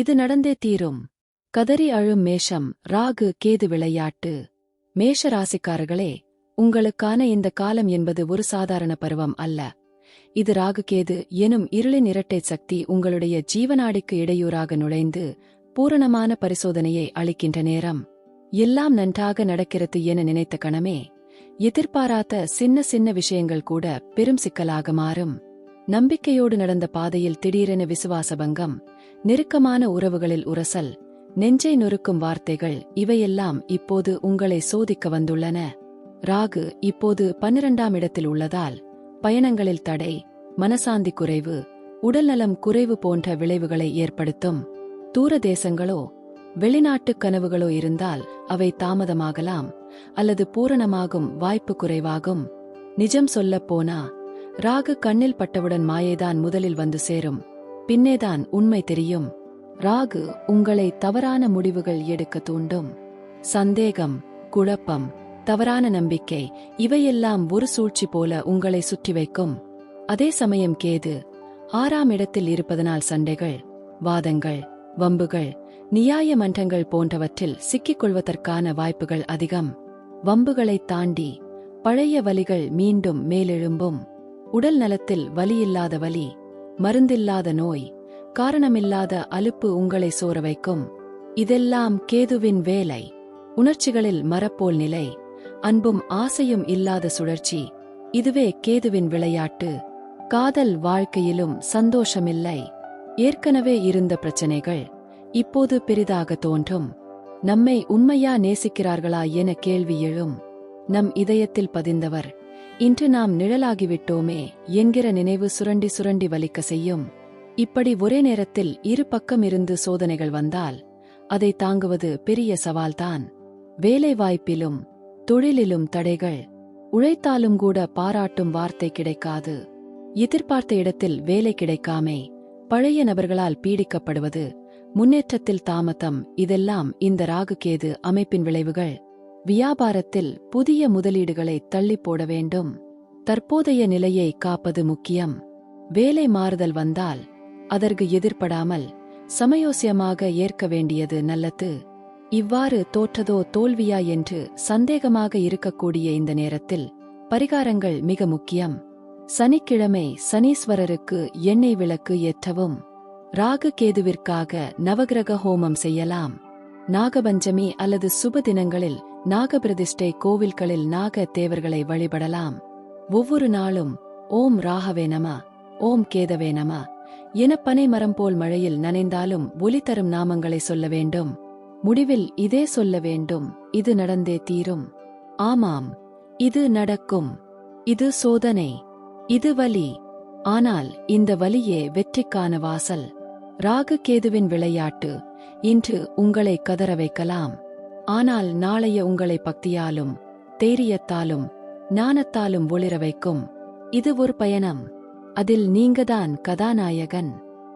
இது நடந்தே தீரும். கதறி அழும் மேஷம் ராகு கேது விளையாட்டு. மேஷ ராசிக்காரர்களே உங்களுக்கான இந்த காலம் என்பது ஒரு சாதாரண பருவம் அல்ல. இது ராகு கேது எனும் இருளின் இரட்டை சக்தி உங்களுடைய ஜீவனாடிக்கு இடையூறாக நுழைந்து பூரணமான பரிசோதனையை அளிக்கின்ற நேரம். எல்லாம் நன்றாக நடக்கிறது என நினைத்த கணமே எதிர்பாராத சின்ன சின்ன விஷயங்கள் கூட பெரும் சிக்கலாக மாறும். நம்பிக்கையோடு நடந்த பாதையில் திடீரென விசுவாசபங்கம் நெருக்கமான உறவுகளில் உரசல் நெஞ்சை நொறுக்கும் வார்த்தைகள் இவையெல்லாம் இப்போது உங்களை சோதிக்க வந்துள்ளன. ராகு இப்போது பன்னிரண்டாம் இடத்தில் உள்ளதால் பயணங்களில் தடை மனசாந்தி குறைவு உடல்நலம் குறைவு போன்ற விளைவுகளை ஏற்படுத்தும். தூர தேசங்களோ வெளிநாட்டு கனவுகளோ இருந்தால் அவை தாமதமாகலாம் அல்லது பூரணமாகும் வாய்ப்பு குறைவாகும். நிஜம் சொல்லப் போனா ராகு கண்ணில் பட்டவுடன் மாயைதான் முதலில் வந்து சேரும். பின்னேதான் உண்மை தெரியும். ராகு உங்களை தவறான முடிவுகள் எடுக்க தூண்டும். சந்தேகம் குழப்பம் தவறான நம்பிக்கை இவையெல்லாம் ஒரு சூழ்ச்சி போல உங்களை சுற்றி வைக்கும். அதே சமயம் கேது ஆறாம் இடத்தில் இருப்பதனால் சண்டைகள் வாதங்கள் வம்புகள் நியாய மன்றங்கள் போன்றவற்றில் சிக்கிக் கொள்வதற்கான வாய்ப்புகள் அதிகம். வம்புகளைத் தாண்டி பழைய வலிகள் மீண்டும் மேலெழும்பும். உடல் நலத்தில் வலியில்லாத வலி மருந்தில்லாத நோய் காரணமில்லாத அலுப்பு உங்களை சோர வைக்கும். இதெல்லாம் கேதுவின் வேலை. உணர்ச்சிகளில் மரப்போல் நிலை. அன்பும் ஆசையும் இல்லாத சுழற்சி. இதுவே கேதுவின் விளையாட்டு. காதல் வாழ்க்கையிலும் சந்தோஷமில்லை. ஏற்கனவே இருந்த பிரச்சனைகள் இப்போது பெரிதாக தோன்றும். நம்மை உண்மையா நேசிக்கிறார்களா என கேள்வி எழும். நம் இதயத்தில் பதிந்தவர் இன்று நாம் நிழலாகிவிட்டோமே என்கிற நினைவு சுரண்டி சுரண்டி வலிக்க செய்யும். இப்படி ஒரே நேரத்தில் இரு பக்கம் இருந்து சோதனைகள் வந்தால் அதை தாங்குவது பெரிய சவால்தான். வேலைவாய்ப்பிலும் தொழிலிலும் தடைகள் உழைத்தாலும் கூட பாராட்டும் வார்த்தை கிடைக்காது. எதிர்பார்த்த இடத்தில் வேலை கிடைக்காமே பழைய நபர்களால் பீடிக்கப்படுவது முன்னேற்றத்தில் தாமதம் இதெல்லாம் இந்த ராகுகேது அமைப்பின் விளைவுகள். வியாபாரத்தில் புதிய முதலீடுகளை தள்ளி போட வேண்டும். தற்போதைய நிலையை காப்பது முக்கியம். வேலை மாறுதல் வந்தால் அதற்கு எதிர்ப்படாமல் சமயோசியமாக ஏற்க வேண்டியது நல்லது. இவ்வாறு தோற்றதோ தோல்வியா என்று சந்தேகமாக இருக்கக்கூடிய இந்த நேரத்தில் பரிகாரங்கள் மிக முக்கியம். சனிக்கிழமை சனீஸ்வரருக்கு எண்ணெய் விளக்கு ஏற்றவும். ராகு கேதுவிற்காக நவகிரக ஹோமம் செய்யலாம். நாகபஞ்சமி அல்லது சுப தினங்களில் நாகபிரதிஷ்டை கோவில்களில் நாக தேவர்களை வழிபடலாம். ஒவ்வொரு நாளும் ஓம் ராகவே நம ஓம் கேதவே நம என பனை மரம் போல் மழையில் நனைந்தாலும் ஒலி தரும் நாமங்களை சொல்ல வேண்டும். முடிவில் இதே சொல்ல வேண்டும் இது நடந்தே தீரும். ஆமாம் இது நடக்கும் இது சோதனை இது வலி. ஆனால் இந்த வலியே வெற்றிக்கான வாசல். ராகு கேதுவின் விளையாட்டு இன்று உங்களை கதற வைக்கலாம். ஆனால் நாளைய உங்களை பக்தியாலும் தைரியத்தாலும் ஞானத்தாலும் ஒளிர வைக்கும். இது ஒரு பயணம். அதில் நீங்கதான் கதாநாயகன்.